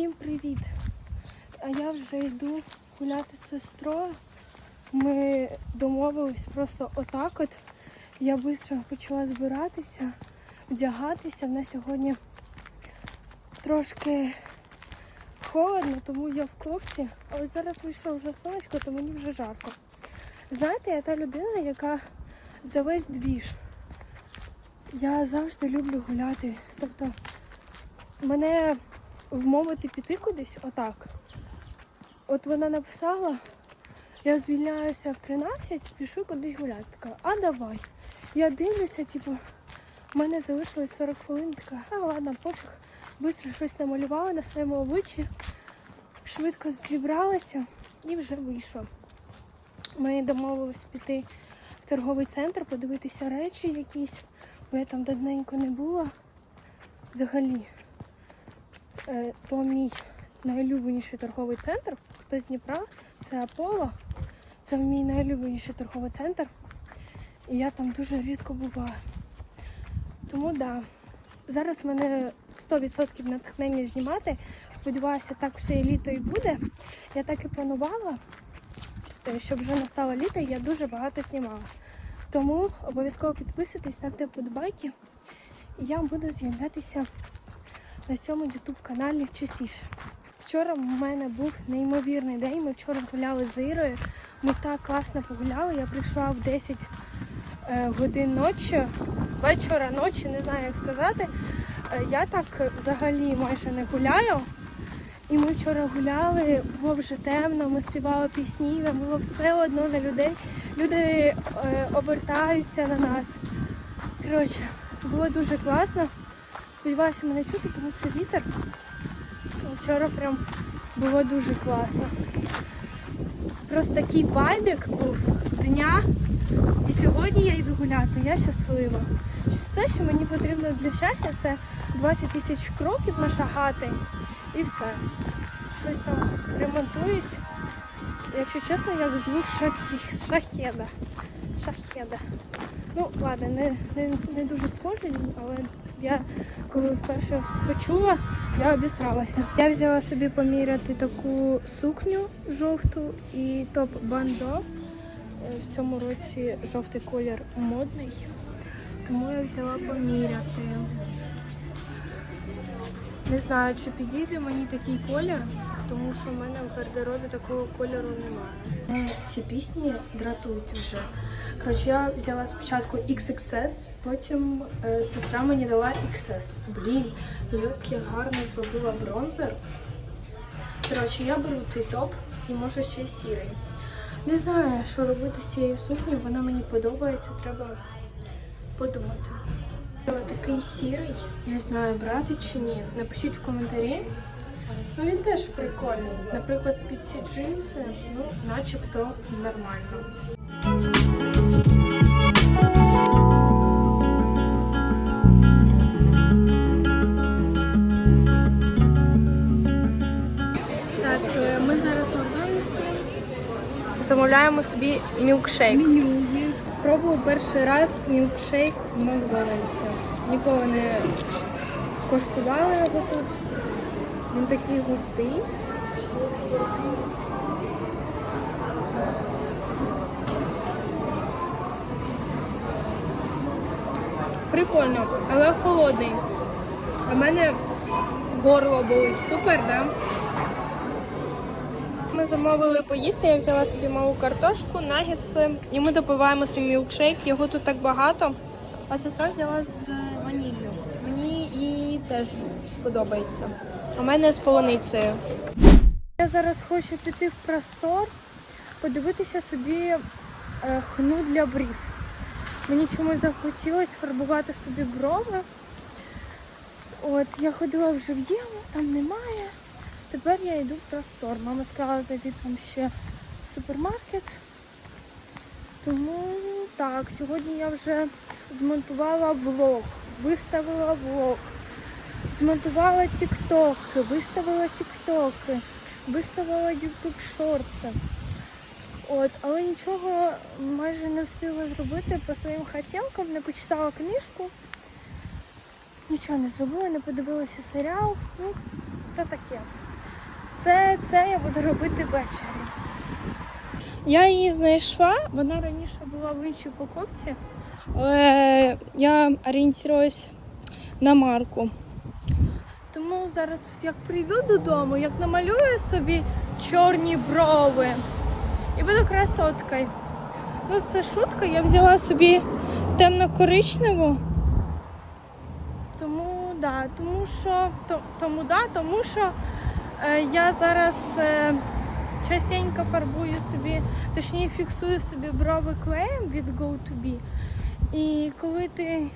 Всім привіт! А я вже йду гуляти з сестрою. Ми домовились просто отак от. Я швидко почала збиратися, вдягатися. В нас сьогодні трошки холодно, тому я в кофті, але зараз вийшло вже сонечко, то мені вже жарко. Знаєте, я та людина, яка за весь двіж. Я завжди люблю гуляти. Тобто мене вмовити піти кудись отак. От вона написала, я звільняюся в 13, пішу кудись гуляти. Така, а давай. Я дивлюся, типу, в мене залишилось 40 хвилин, така, а ладно, пофіг. Быстро щось намалювала на своєму обличчі, швидко зібралася і вже вийшла. Ми домовились піти в торговий центр, подивитися речі якісь, бо я там давненько не була. Взагалі, то мій найулюбленіший торговий центр. Хто з Дніпра, це Аполло. Це мій найулюбленіший торговий центр. І я там дуже рідко буваю. Тому. Да. Зараз в мене 100% натхнення знімати. Сподіваюся, так все літо і буде. Я так і планувала, е, щоб вже настало літо, і я дуже багато знімала. Тому обов'язково підписуйтесь, ставте вподобайки. І я буду з'являтися на цьому youtube каналі частіше. Вчора в мене був неймовірний день. Ми вчора гуляли з Ірою. Ми так класно погуляли. Я прийшла в 10 е, годин ночі, вечора ночі, не знаю як сказати. Е, я так взагалі майже не гуляю. І ми вчора гуляли, було вже темно, ми співали пісні, нам було все одно на людей. Люди е, обертаються на нас. Коротше, було дуже класно. Сподіваюся, мене чути, тому що вітер. Вчора прям було дуже класно. Просто такий вайбік був дня. І сьогодні я йду гуляти, я щаслива. Все, що мені потрібно для щастя, це 20 тисяч кроків нашагати і все. Щось там ремонтують. Якщо чесно, як звук шахеда. Шахеда. Ну, ладно, не, не, не дуже схожий, але я коли вперше почула, я обісралася. Я взяла собі поміряти таку сукню жовту і топ бандо. Е, В цьому році жовтий колір модний, тому я взяла поміряти. Не знаю, чи підійде мені такий колір, тому що в мене в гардеробі такого кольору немає. Ці пісні дратують вже. Коротше, я взяла спочатку XXS, потім е, сестра мені дала XS. Блін, як я гарно зробила бронзер. Коротше, я беру цей топ і може ще сірий. Не знаю, що робити з цією сукнею, вона мені подобається, треба подумати. Такий сірий, не знаю, брати чи ні. Напишіть в коментарі. Ну він теж прикольний. Наприклад, під ці джинси, ну, начебто нормально. Так, е, ми зараз в Макдональдсі. Замовляємо собі мілкшейк. Пробував перший раз мілкшейк в Макдональдсі. Ніколи не коштувала його тут. Він такий густий. Прикольно, але холодний. В мене горло болить. Супер, да? Ми замовили поїсти, я взяла собі малу картошку, нагетси, і ми допиваємо свій мілкшейк. Його тут так багато. А сестра взяла з ваніллю. Мені і теж подобається. У мене з полуницею. Я зараз хочу піти в простор, подивитися собі е, хну для брів. Мені чомусь захотілося фарбувати собі брови. От я ходила вже в Єву, там немає. Тепер я йду в простор. Мама сказала зайти там ще в супермаркет. Тому так, сьогодні я вже змонтувала влог, виставила влог, змонтувала тіктоки, виставила тіктоки, виставила ютуб шорти. От, але нічого майже не встигла зробити по своїм хотілкам, не почитала книжку, нічого не зробила, не подивилася серіал. Ну, та таке. Все це я буду робити ввечері. Я її знайшла, вона раніше була в іншій упаковці, але я орієнтуюсь на марку. Зараз, як прийду додому, як намалюю собі чорні брови і буду красоткою. Ну, це шутка, я взяла собі темно-коричневу. Тому да, тому що то- тому да, тому що е, я зараз е, частенько фарбую собі, точніше фіксую собі брови клеєм від Go to Be. І коли ти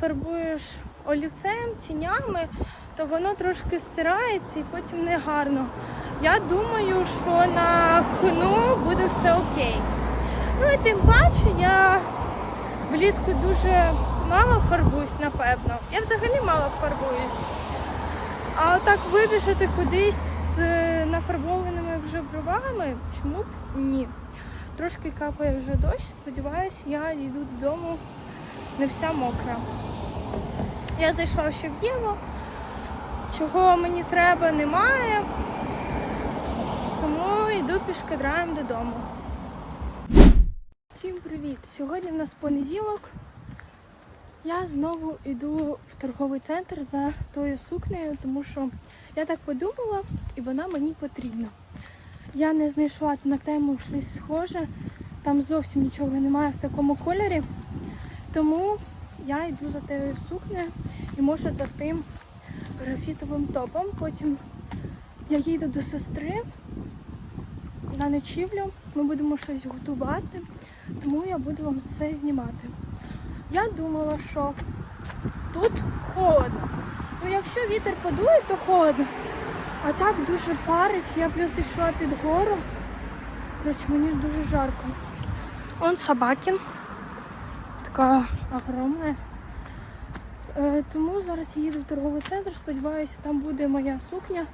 фарбуєш олівцем, тінями, то воно трошки стирається і потім не гарно. Я думаю, що на хну буде все окей. Ну і тим паче я влітку дуже мало фарбуюсь, напевно. Я взагалі мало фарбуюсь. А отак вибіжати кудись з нафарбованими вже бровами, чому б ні. Трошки капає вже дощ, сподіваюсь, я йду додому не вся мокра. Я зайшла ще в Єву, чого мені треба, немає. Тому йду пішкадраєм додому. Всім привіт! Сьогодні в нас понеділок. Я знову йду в торговий центр за тою сукнею, тому що я так подумала і вона мені потрібна. Я не знайшла на тему щось схоже, там зовсім нічого немає в такому кольорі. Тому я йду за тією сукнею і може за тим графітовим топом. Потім я їду до сестри на ночівлю. Ми будемо щось готувати, тому я буду вам все знімати. Я думала, що тут холодно. Ну, якщо вітер подує, то холодно. А так дуже парить. Я плюс йшла під гору. Коротше, мені дуже жарко. Он собакін. Така огромна. Е, тому зараз я їду в торговий центр. Сподіваюся, там буде моя сукня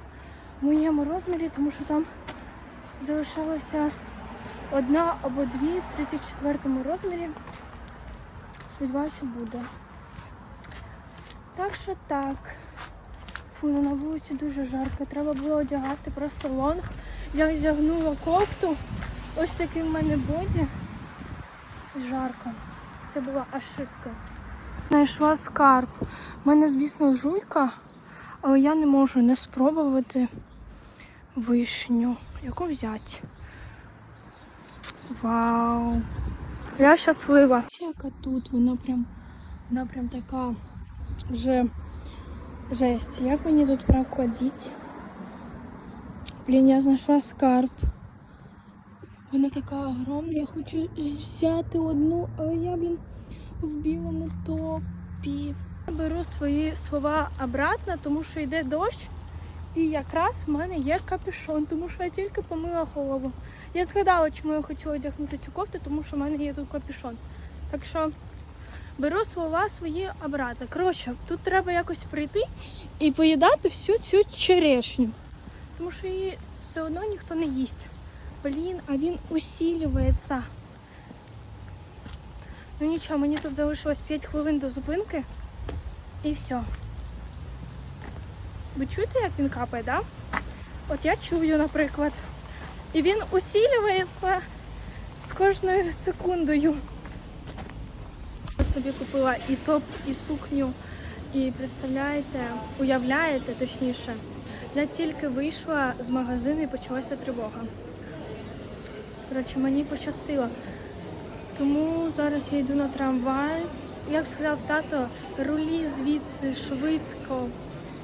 в моєму розмірі, тому що там залишилося одна або дві в 34 розмірі. Сподіваюся, буде. Так що так. Фу, ну на вулиці дуже жарко. Треба було одягати просто лонг. Я одягнула кофту. Ось такий в мене боді. Жарко. Це була ошибка. Знайшла скарб. У мене, звісно, жуйка, але я не можу не спробувати вишню. Яку взяти? Вау! Я щаслива. Яка тут, вона прям, вона прям така вже жесть. Як мені тут проходити? Блін, я знайшла скарб. Вона така огромна, я хочу взяти одну, але я, блін, в білому топі. Беру свої слова обратно, тому що йде дощ. І якраз в мене є капюшон, тому що я тільки помила голову. Я згадала, чому я хотіла одягнути цю кофту, тому що в мене є тут капюшон. Так що беру слова свої обратно. Коротше, тут треба якось прийти і поїдати всю цю черешню. Тому що її все одно ніхто не їсть. Блін, а він усілюється. Ну нічого, мені тут залишилось 5 хвилин до зупинки. І все. Ви чуєте, як він капає, так? Да? От я чую, наприклад. І він усілюється з кожною секундою. Я собі купила і топ, і сукню, і представляєте, уявляєте точніше, я тільки вийшла з магазину і почалася тривога. Коротше, мені пощастило. Тому зараз я йду на трамвай. Як сказав тато, рулі звідси швидко.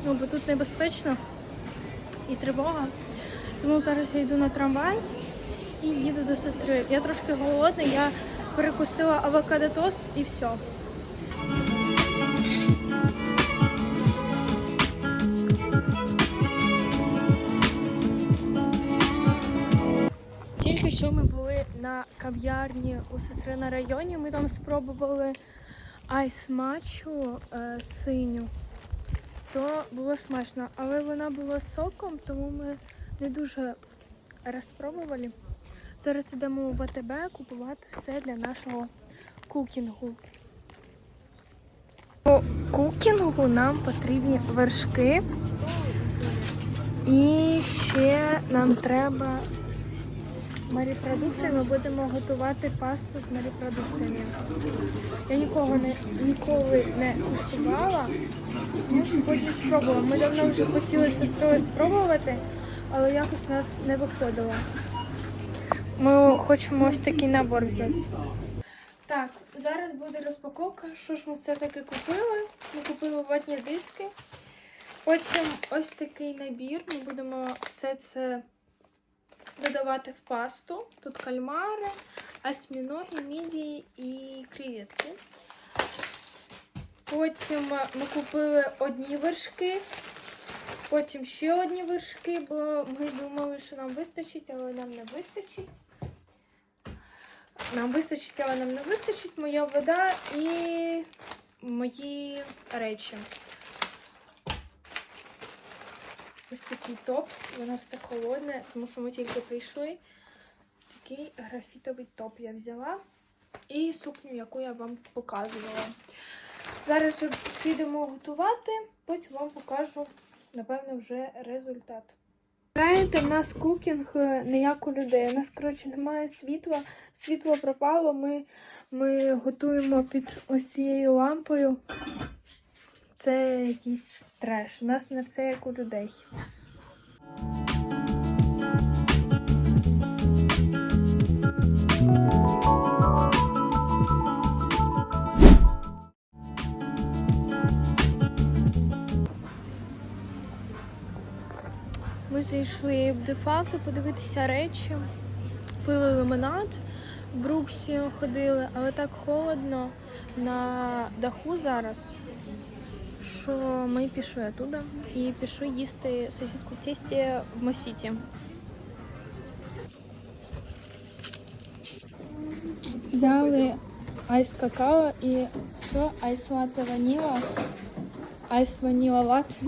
Ну, бо тут небезпечно і тривога. Тому зараз я йду на трамвай і їду до сестри. Я трошки голодна, я перекусила авокадо тост і все. Що ми були на кав'ярні у сестри на районі. Ми там спробували айс-матчу е, синю. То було смачно, але вона була соком, тому ми не дуже розпробували. Зараз йдемо у ВТБ купувати все для нашого кукінгу. По кукінгу нам потрібні вершки і ще нам треба морепродукти. Ми будемо готувати пасту з морепродуктами. Я нікого не, ніколи не куштувала. Ми сьогодні спробували. Ми давно вже хотіли з сестрою спробувати, але якось нас не виходило. Ми хочемо ось такий набор взяти. Так, зараз буде розпаковка. Що ж ми все-таки купили? Ми купили ватні диски. Потім ось такий набір. Ми будемо все це додавати в пасту. Тут кальмари, осьміноги, мідії і креветки. Потім ми купили одні вершки, потім ще одні вершки, бо ми думали, що нам вистачить, але нам не вистачить. Нам вистачить, але нам не вистачить моя вода і мої речі. Ось такий топ, воно все холодне, тому що ми тільки прийшли. Такий графітовий топ я взяла. І сукню, яку я вам показувала. Зараз підемо готувати, потім вам покажу, напевно, вже результат. Знаєте, в нас кукінг е, не як у людей. У нас, коротше, немає світла. Світло пропало. Ми, ми готуємо під ось цією лампою. Це якийсь треш. У нас не все як у людей. Ми зайшли в дефакто подивитися речі, пили лимонад, в Бруксі ходили, але так холодно на даху зараз, що ми пішли оттуда і пішли їсти сосиску в тесті в Мосіті. Взяли айс какао і що? Айс латте ваніла, айс ваніла латте.